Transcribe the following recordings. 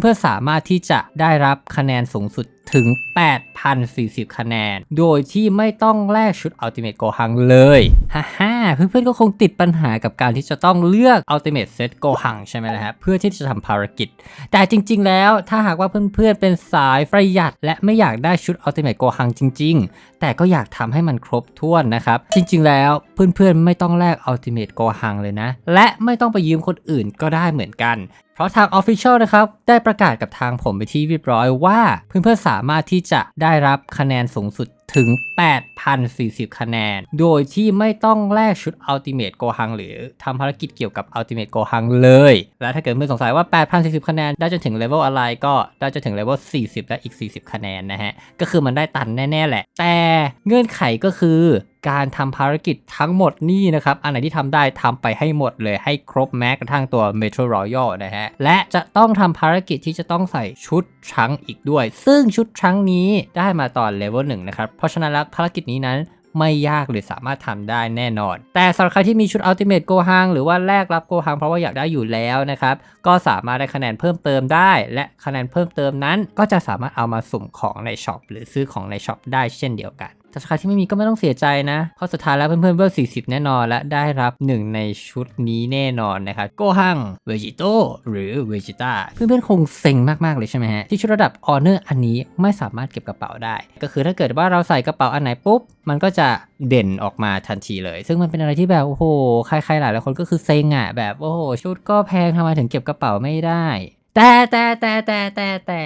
เพื่อนๆสามารถที่จะได้รับคะแนนสูงสุด ถึง 8,040 คะแนน โดยที่ไม่ต้องแลกชุด Ultimate Gohan เลยฮ่าฮ่าเพื่อนๆก็คงติดปัญหากับการที่จะต้องเลือก Ultimate Set Gohan ใช่ไหมล่ะครับเพื่อที่จะทำภารกิจ แต่จริงๆแล้วถ้าหากว่าเพื่อนๆเป็นสายประหยัด และไม่อยากได้ชุด Ultimate Gohan จริง ๆ แต่ก็อยากทำให้มันครบถ้วนนะครับ จริง ๆ แล้วเพื่อนๆไม่ต้องแลก Ultimate Gohan เลยนะ และไม่ต้องไปยืมคนอื่นก็ได้เหมือนกันเพราะทาง Official นะครับ ได้ประกาศกับทางผมไปที่เรียบร้อยว่า เพื่อนๆสามารถที่จะได้รับคะแนนสูงสุดถึง 8,040 คะแนน โดยที่ไม่ต้องแลกชุด Ultimate Gohan หรือทำภารกิจเกี่ยวกับ Ultimate Gohan เลย และถ้าเกิดเพื่อนสงสัยว่า 8,040 คะแนน ได้จนถึงเลเวลอะไรก็ได้จนถึงเลเวล40 และอีก 40 คะแนนนะฮะ ก็คือมันได้ตันแน่ ๆ แหละ แต่เงื่อนไขก็คือ การทำภารกิจทั้งหมดนี่นะครับ อันไหนที่ทำได้ทำไปให้หมดเลยให้ครบแม้กระทั่งตัว Metro Royal นะฮะ และจะต้องทำภารกิจที่จะต้องใส่ชุดทรังอีกด้วย ซึ่งชุดทรังนี้ได้มาตอนเลเวลหนึ่งนะครับ เพราะฉะนั้นแล้วภารกิจนี้นั้นไม่ยากหรือสามารถทำได้แน่นอน แต่สำหรับใครที่มีชุด Ultimate Gohan หรือว่าแลกรับ Gohan เพราะว่าอยากได้อยู่แล้วนะครับ ก็สามารถได้คะแนนเพิ่มเติมได้ และคะแนนเพิ่มเติมนั้น ก็จะสามารถเอามาสุ่มของในช็อปหรือซื้อของในช็อปได้เช่นเดียวกัน แต่ใครที่ไม่มีก็ไม่ต้องเสียใจนะ เพราะสุดท้ายแล้วเพื่อนๆเวล40 แน่นอนและได้รับหนึ่งในชุดนี้แน่นอนนะครับโกฮังเวจิโตหรือเวจิต้าเพื่อนๆคงเซ็งมากๆเลยใช่ไหมฮะที่ชุดระดับออเนอร์อันนี้ไม่สามารถเก็บกระเป๋าได้ ก็คือถ้าเกิดว่าเราใส่กระเป๋าอันไหนปุ๊บ มันก็จะเด่นออกมาทันทีเลย ซึ่งมันเป็นอะไรที่แบบโอ้โหใครๆหลายๆคนก็คือเซ็งอะแบบโอ้โหชุดก็แพงทำไมถึงเก็บกระเป๋าไม่ได้ แต่แต่แต่แต่แต่แต่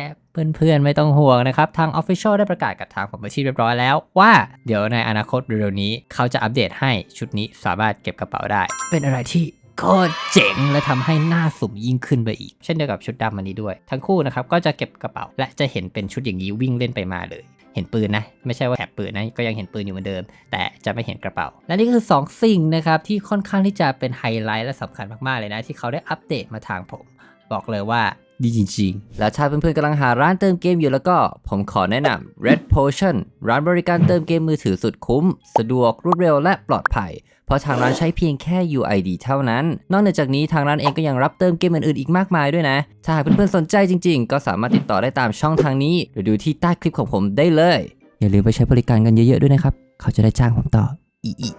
เพื่อนๆ ไม่ต้องห่วงนะครับ ทาง Official ได้ประกาศกับทางผมไปที่เรียบร้อยแล้วว่าเดี๋ยวในอนาคตเร็วๆนี้ เขาจะอัปเดตให้ชุดนี้สามารถเก็บกระเป๋าได้ เป็นอะไรที่ก็เจ๋งและทำให้หน้าสุ่มยิ่งขึ้นไปอีก เช่นเดียวกับชุดดำอันนี้ด้วย ทั้งคู่นะครับก็จะเก็บกระเป๋า และจะเห็นเป็นชุดอย่างนี้วิ่งเล่นไปมาเลย เห็นปืนนะ ไม่ใช่ว่าแอบปืนนะก็ยังเห็นปืนอยู่เหมือนเดิม แต่จะไม่เห็นกระเป๋า และนี่ก็คือ 2 สิ่งนะครับที่ค่อนข้างที่จะเป็นไฮไลท์และสำคัญมากๆเลยนะ ที่เขาได้อัปเดตมาทางผม บอกเลยว่าดีจริงๆ แล้วถ้าเพื่อนๆกำลังหาร้านเติมเกมอยู่แล้วก็ ผมขอแนะนำ Red Potion ร้านบริการเติมเกมมือถือสุดคุ้ม สะดวกรวดเร็วและปลอดภัย เพราะทางร้านใช้เพียงแค่ UID เท่านั้น นอกเหนือจากนี้ทางร้านเองก็ยังรับเติมเกมอื่นๆอีกมากมายด้วยนะ ถ้าหากเพื่อนๆสนใจจริงๆ ก็สามารถติดต่อได้ตามช่องทางนี้ หรือดูที่ใต้คลิปของผมได้เลย อย่าลืมไปใช้บริการกันเยอะๆด้วยนะครับ เขาจะได้จ้างผมต่อ อีอี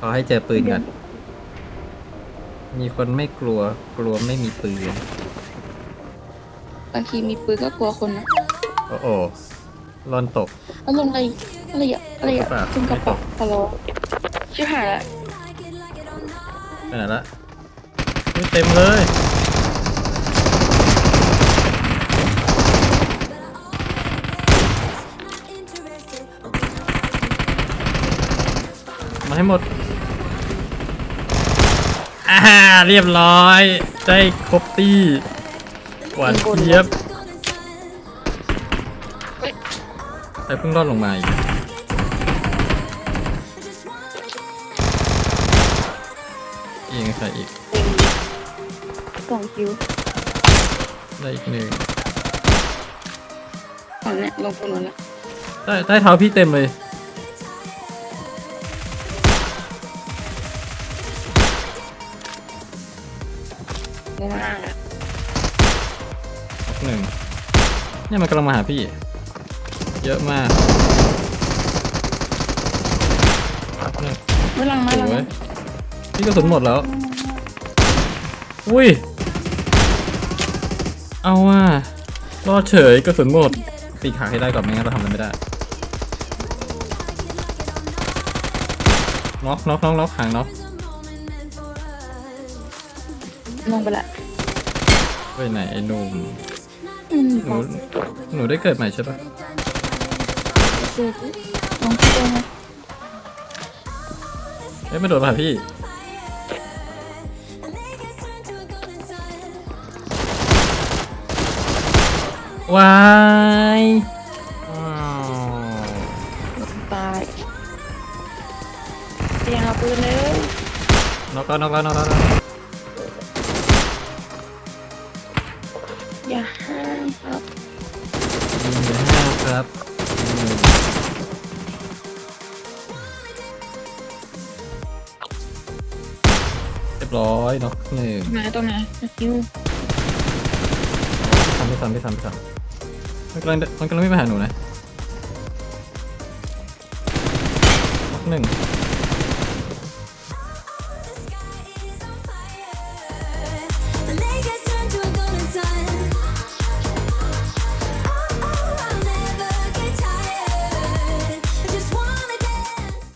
ขอให้เจอปืนก่อนมีคนไม่กลัวกลัวไม่มีปืน บางทีมีปืนก็กลัวคนนะโอ้โหลอนตก แล้วลงอะไรอะไรอะอะไรอะกระเป๋าขึ้นกระเป๋าฮัลโหลชิบหายละไปไหนละไม่เต็มเลย มาให้หมด อ่า เรียบร้อย ได้ครบตี้ หวานเทียบแต่เพิ่งรอดลงมาอีกยิงใส่อีกกล่องคิวได้อีกหนึ่งของเนี่ยลงคนนู้นละใต้ใต้เท้าพี่เต็มเลยลงมาล่างละ หนึ่งเนี่ยมันกำลังมาหาพี่ เยอะมากหนึ่งไม่ลังมาลังโอ้มายพี่กระสุนหมดแล้ว อุ้ย เอาว่ะรอดเฉยกระสุนหมดตีขาให้ได้ก่อนไม่งั้นเราทำอะไรไม่ได้น็อกน็อกน็อกน็อกหางน็อกลงไปละไปไหนไอ้หนุ่มอืม หนูหนูได้เกิดใหม่ใช่ปะเจอลงที่เดิมนะเอ้ยไม่โดนป่ะพี่วายอ้าวตายเตียงเอาปืนเลยน็อกแล้วน็อกแล้วน็อกแล้ว ยบร้อยน็อกหนึ่งมาตรงไหนคิวทำไม่ทันซ้ำพี่ซ้ำพี่ซ้ำมันกำลังมันกำลังไม่งไปหาหนูนะน็อกหนึ่ง